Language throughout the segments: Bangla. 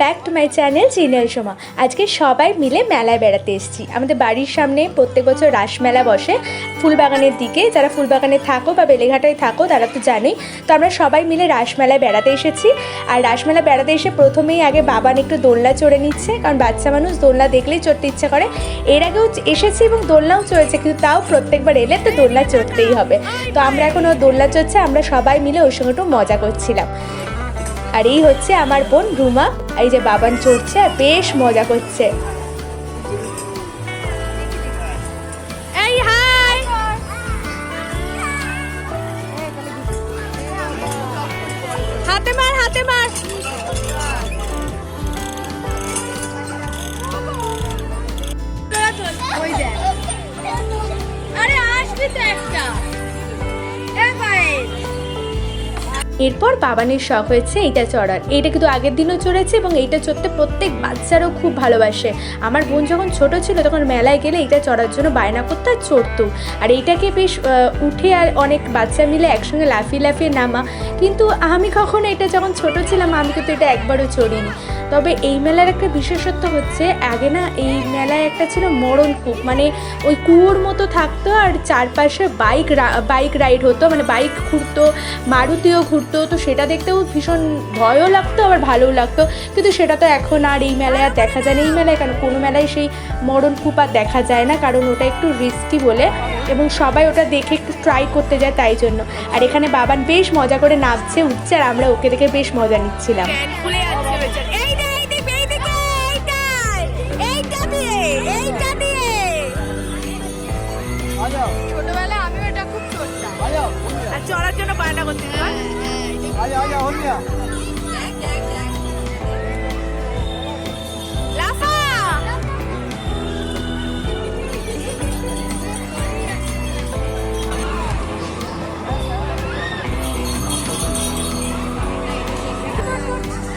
ব্যাক টু মাই চ্যানেল চিনাল সোমা আজকে সবাই মিলে মেলায় বেড়াতে এসেছি। আমাদের বাড়ির সামনে প্রত্যেক বছর রাসমেলা বসে। ফুলবাগানের দিকে যারা ফুলবাগানে থাকো বা বেলেঘাটায় থাকো, তারা তো জানোই। তো আমরা সবাই মিলে রাসমেলায় বেড়াতে এসেছি। আর রাসমেলা বেড়াতে এসে প্রথমেই আগে বাবান একটু দোলনা চড়ে নিচ্ছে, কারণ বাচ্চা মানুষ দোলনা দেখলেই চড়তে ইচ্ছা করে। এর আগেও এসেছি এবং দোলনাও চড়েছে, কিন্তু তাও প্রত্যেকবার এলে তো দোলনা চড়তেই হবে। তো আমরা এখন ও দোলনা চড়ছে, আমরা সবাই মিলে ওর সঙ্গে একটু মজা করছিলাম। আর এই হচ্ছে আমার বোন রুমা এই যে বাবান চড়ছে আর বেশ মজা করছে। হাতে মার হাতে মার! এরপর বাবানের শখ হয়েছে, এইটা চড়ার। এইটা কিন্তু আগের দিনও চড়েছে এবং এইটা চড়তে প্রত্যেক বাচ্চারও খুব ভালোবাসে। আমার বোন যখন ছোট ছিল তখন মেলায় গেলে এইটা চড়ার জন্য বায়না করতে আর চড়তো। আর এইটাকে বেশ উঠে আর অনেক বাচ্চা মিলে একসঙ্গে লাফিয়ে লাফিয়ে নামা। কিন্তু আমি কখনো এটা যখন ছোট ছিলাম, আমি কিন্তু এটা একবারও চড়িনি। তবে এই মেলার একটা বিশেষত্ব হচ্ছে, আগে না এই মেলায় একটা ছিল মরণ কূপ মানে ওই কুয়োর মতো থাকতো আর চারপাশে বাইক বাইক রাইড হতো মানে বাইক ঘুরতো, মারুতিও ঘুরতো, তো সেটা দেখতেও ভীষণ ভয়ও লাগতো, আবার ভালোও লাগতো, কিন্তু সেটা তো এখন আর এই মেলায় আর দেখা যায় না, এই মেলায় কেন, কোনো মেলায় সেই মরণ কূপ আর দেখা যায় না, কারণ ওটা একটু রিস্কি বলে, এবং সবাই ওটা দেখে একটু ট্রাই করতে যায় তাই জন্য, আর এখানে বাবান বেশ মজা করে নাচছে, উঠছে, আর আমরা ওকে দেখে বেশ মজা নিচ্ছিলাম। চড়ার জন্য বায়না করতে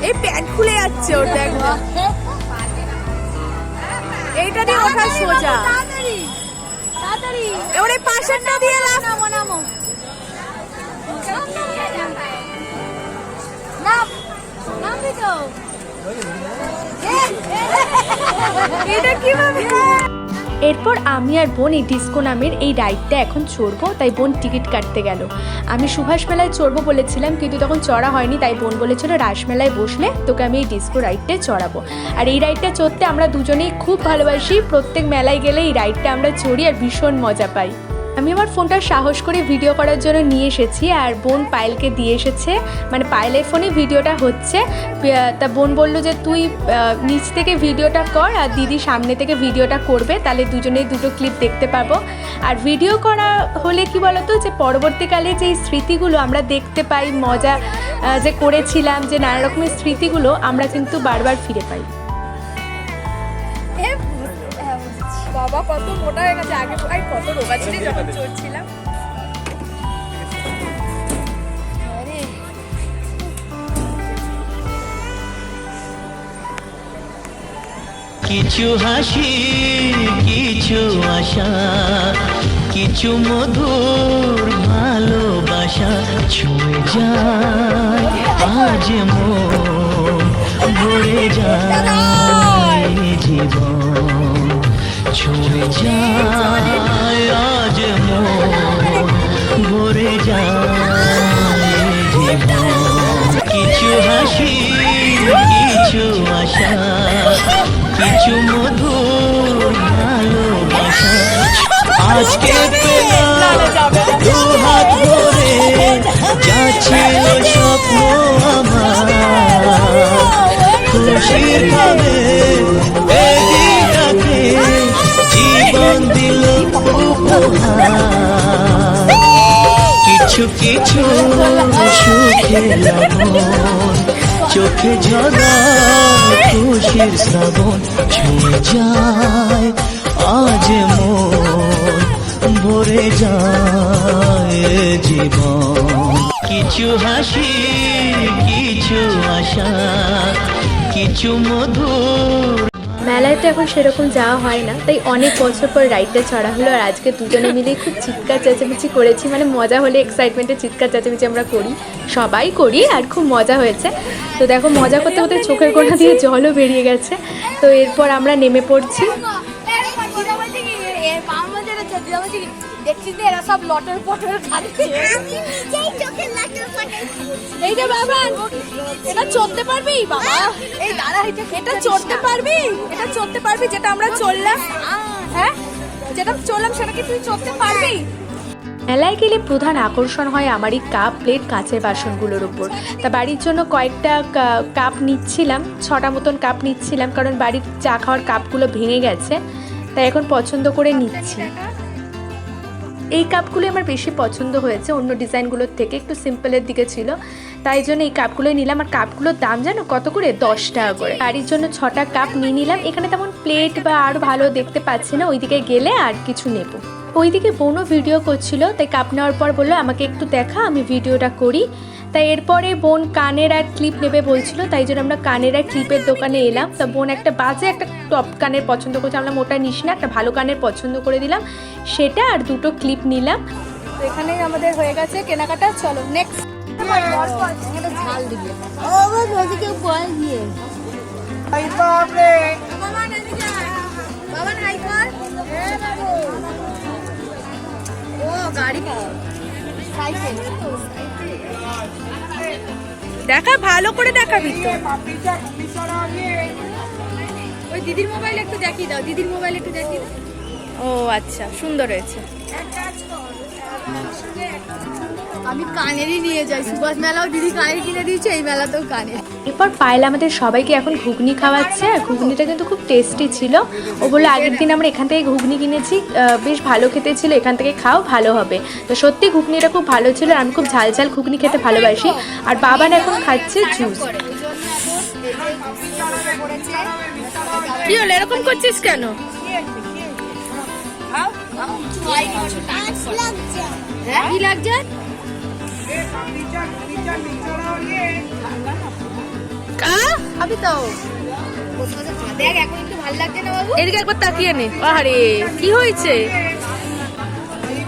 এই প্যান্ট খুলে যাচ্ছে ওর দেখ। এইটা দিয়ে ওঠা সোজা। এবার পাশেরটা দিয়ে লাফ এটা কীভাবে? এরপর আমি আর বোন এই ডিস্কো নামের এই রাইডটা এখন চড়বো তাই বোন টিকিট কাটতে গেল। আমি সুভাষ মেলায় চড়বো বলেছিলাম কিন্তু তখন চড়া হয়নি তাই বোন বলেছিল রাসমেলায় বসলে তোকে আমি এই ডিস্কো রাইডটায় চড়াবো। আর এই রাইডটা চড়তে আমরা দুজনেই খুব ভালোবাসি প্রত্যেক মেলায় গেলে এই রাইডটা আমরা চড়ি আর ভীষণ মজা পাই। আমি আমার ফোনটা সাহস করে ভিডিও করার জন্য নিয়ে এসেছি আর বোন পায়েলকে দিয়ে এসেছে। মানে পায়েলের ফোনে ভিডিওটা হচ্ছে। তা বোন বলল যে, তুই নিচ থেকে ভিডিওটা কর আর দিদি সামনে থেকে ভিডিওটা করবে। তাহলে দুজনেই দুটো ক্লিপ দেখতে পাবো। আর ভিডিও করা হলে কি বলতো যে, পরবর্তীকালে যে স্মৃতিগুলো আমরা দেখতে পাই, মজা যে করেছিলাম, যে নানা রকমের স্মৃতিগুলো, আমরা কিন্তু বারবার ফিরে পাই। বাবা কত মোটা হয়ে গেছে আগে কত রোগা ছিল যখন চড়ছিলাম। কিছু হাসি কিছু আশা কিছু মধুর ভালোবাসা ছুঁয়ে যায়। আজ মন ভরে যায় জীবন। ছুঁয়ে যায়, আজ মন ভরে যায় কিছু হাসি, কিছু আশা, কিছু মধুর ভালোবাসা। আজকে দু হাত ধরে যাচ্ছিল স্বপ্ন আমার। খুশির ভাবে দিল কিছু কিছু সুখে চোখে ঝরা খুশির শ্রাবণ ছুঁয়ে যায়, আজ মন ভরে যায় জীবন। কিছু হাসি, কিছু আশা, কিছু মধুর মেলায় তো এখন সেরকম যাওয়া হয় না, তাই অনেক বছর পর রাইডটা চড়া হলো আর আজকে দুজনে মিলে খুব চিৎকার চেঁচামেচি করেছি মানে মজা হলে এক্সাইটমেন্টে চিৎকার চেঁচামেচি আমরা করি, সবাই করি আর খুব মজা হয়েছে। তো দেখো মজা করতে করতে চোখের কোনা দিয়ে জলও বেরিয়ে গেছে, তো এরপর আমরা নেমে পড়ছি। দেখছি যে এরা সব লটর পটর খাচ্ছে এইটা বাবা এটা চড়তে পারবি? বাবা এই দাঁড়া এটা এটা চড়তে পারবি? এটা চড়তে পারবি যেটা আমরা চললাম। হ্যাঁ? যেটা চললাম সেটা কি তুই চড়তে পারবি? মেলায় গেলে প্রধান আকর্ষণ হয় আমারই কাপ প্লেট কাঁচের বাসনগুলোর উপর। তা বাড়ির জন্য কয়েকটা কা- কাপ নিচ্ছিলাম ছটা মতন কাপ নিচ্ছিলাম কারণ বাড়ির চা খাওয়ার কাপগুলো ভেঙে গেছে। তাই এখন পছন্দ করে নিচ্ছি। এই কাপগুলো আমার বেশি পছন্দ হয়েছে, অন্য ডিজাইনগুলোর থেকে একটু সিম্পলের দিকে ছিল। তাই জন্য এই কাপগুলোই নিলাম। আর কাপগুলোর দাম জানো কত করে? দশ টাকা করে। বাড়ির জন্য ছটা কাপ নিয়ে নিলাম। এখানে তেমন প্লেট বা আরও ভালো দেখতে পাচ্ছি না। ওইদিকে গেলে আর কিছু নেব। ওইদিকে বোনও ভিডিও করছিল, তাই কাপ নেওয়ার পর বলল, আমাকে একটু দেখা, আমি ভিডিওটা করি। তাই এরপরে বোন কানের আর ক্লিপ নেবে বলছিল তাই জন্য আমরা কানের আর ক্লিপের দোকানে এলাম তা বোন একটা বাজে একটা টপ কানের পছন্দ করেছে আমরা ওটা নিস না একটা ভালো কানের পছন্দ করে দিলাম সেটা আর দুটো ক্লিপ নিলাম তো এখানেই আমাদের হয়ে গেছে কেনাকাটা চলো নেক্সট দিবে দেখা, ভালো করে দেখাবি ওই দিদির মোবাইল একটু দেখিয়ে দাও, দিদির মোবাইল একটু দেখিয়ে দাও। ও আচ্ছা সুন্দর হয়েছে। আমি কানেরই নিয়ে যাই সুভাষ মেলাও দিদি কানের কিনে দিয়েছে এই মেলাতেও কানের। এরপর পায়েল আমাদের সবাইকে এখন ঘুগনি খাওয়াচ্ছে। আর ঘুগনিটা কিন্তু খুব টেস্টি ছিল। ও বলল আগের দিন আমরা এখান থেকে ঘুগনি কিনেছি। বেশ ভালো খেতে ছিল এখান থেকে খাও ভালো হবে। তো সত্যি ঘুগনিটা খুব ভালো ছিল আর আমি খুব ঝাল ঝাল ঘুগনি খেতে ভালোবাসি। আর বাবান এখন খাচ্ছে জুস কি হলো এরকম করছিস কেন? কি লাগছে? আমি তো। দেখ এখন একটু ভালো লাগছে না বাবু? এদিকে একবার তাকিয়ে নে। আরে কি হয়েছে?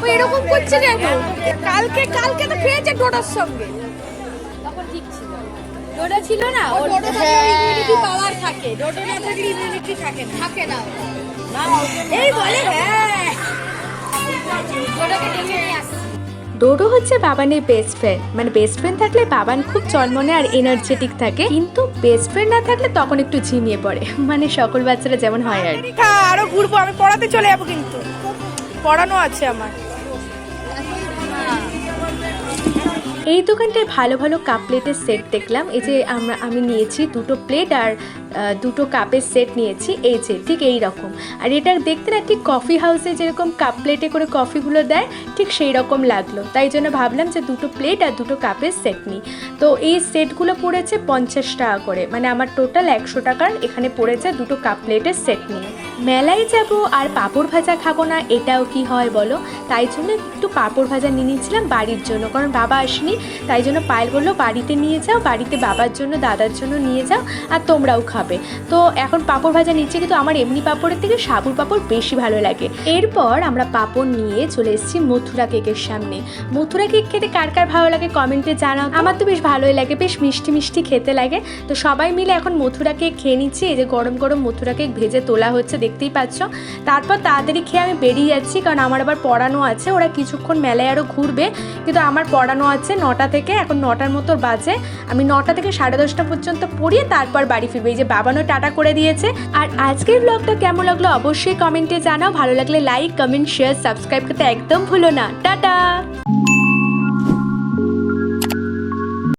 ও এরকম করছে কেন? কালকে কালকে তো খেয়েছে ডোডার সঙ্গে। তখন ঠিক ছিল। ডোডা ছিল না ওর ইমিউনিটি থাকে। ডোডা না থাকলে ইমিউনিটি থাকে না। থাকে না এই বলে হ্যাঁ। ডোডো হচ্ছে বাবানের বেস্ট ফ্রেন্ড মানে বেস্ট ফ্রেন্ড থাকলে বাবান খুব চনমনে আর এনার্জেটিক থাকে। কিন্তু বেস্ট ফ্রেন্ড না থাকলে তখন একটু ঝিমিয়ে পড়ে। মানে সকল বাচ্চারা যেমন হয় আর কি। আরও ঘুরবো আমি পড়াতে চলে যাব কিন্তু। পড়ানো আছে আমার। এই দোকানটায় ভালো ভালো কাপ প্লেটের সেট দেখলাম। এই যে আমরা আমি নিয়েছি দুটো প্লেট আর দুটো কাপের সেট নিয়েছি। এই যে, ঠিক এই রকম আর এটা দেখতে না ঠিক কফি হাউসে যেরকম কাপ প্লেটে করে কফিগুলো দেয়, ঠিক সেই রকম লাগল। তাই জন্য ভাবলাম যে দুটো প্লেট আর দুটো কাপের সেট নিই। তো এই সেটগুলো পড়েছে পঞ্চাশ টাকা করে। মানে আমার টোটাল একশো টাকার এখানে পড়েছে দুটো কাপ প্লেটের সেট নিয়ে। মেলায় যাব আর পাঁপড় ভাজা খাব না, এটাও কি হয় বলো? তাই জন্য একটু পাঁপড় ভাজা নিয়ে নিয়েছিলাম বাড়ির জন্য। কারণ বাবা আসেনি, তাই জন্য পায়েল বলল, বাড়িতে নিয়ে যাও, বাড়িতে বাবার জন্য, দাদার জন্য নিয়ে যাও, আর তোমরাও খাবে তো এখন পাঁপড় ভাজা নিচ্ছে কিন্তু আমার এমনি পাঁপড়ের থেকে সাবুর পাঁপড় বেশি ভালো লাগে। এরপর আমরা পাঁপড় নিয়ে চলে এসেছি মথুরা কেকের সামনে। মথুরা কেক খেতে কার কার ভালো লাগে কমেন্টে জানাও। আমার তো বেশ ভালোই লাগে, বেশ মিষ্টি মিষ্টি খেতে লাগে। তো সবাই মিলে এখন মথুরা কেক খেয়ে নিচ্ছি। এই যে গরম গরম মথুরা কেক ভেজে তোলা হচ্ছে, দেখতেই পাচ্ছ। তারপর তাড়াতাড়ি খেয়ে আমি বেরিয়ে যাচ্ছি, কারণ আমার আবার পড়ানো আছে। ওরা কিছুক্ষণ মেলায় আরও ঘুরবে, কিন্তু আমার পড়ানো আছে নটা থেকে। এখন নটার মতো বাজে। আমি নটা থেকে সাড়ে দশটা পর্যন্ত পড়িয়ে তারপর বাড়ি ফিরবে। এই যে বাবানও টাটা করে দিয়েছে। আর আজকের ব্লগটা কেমন লাগল অবশ্যই কমেন্টে জানাও। ভালো লাগলে লাইক কমেন্ট শেয়ার সাবস্ক্রাইব করতে একদম ভুলো না। টাটা!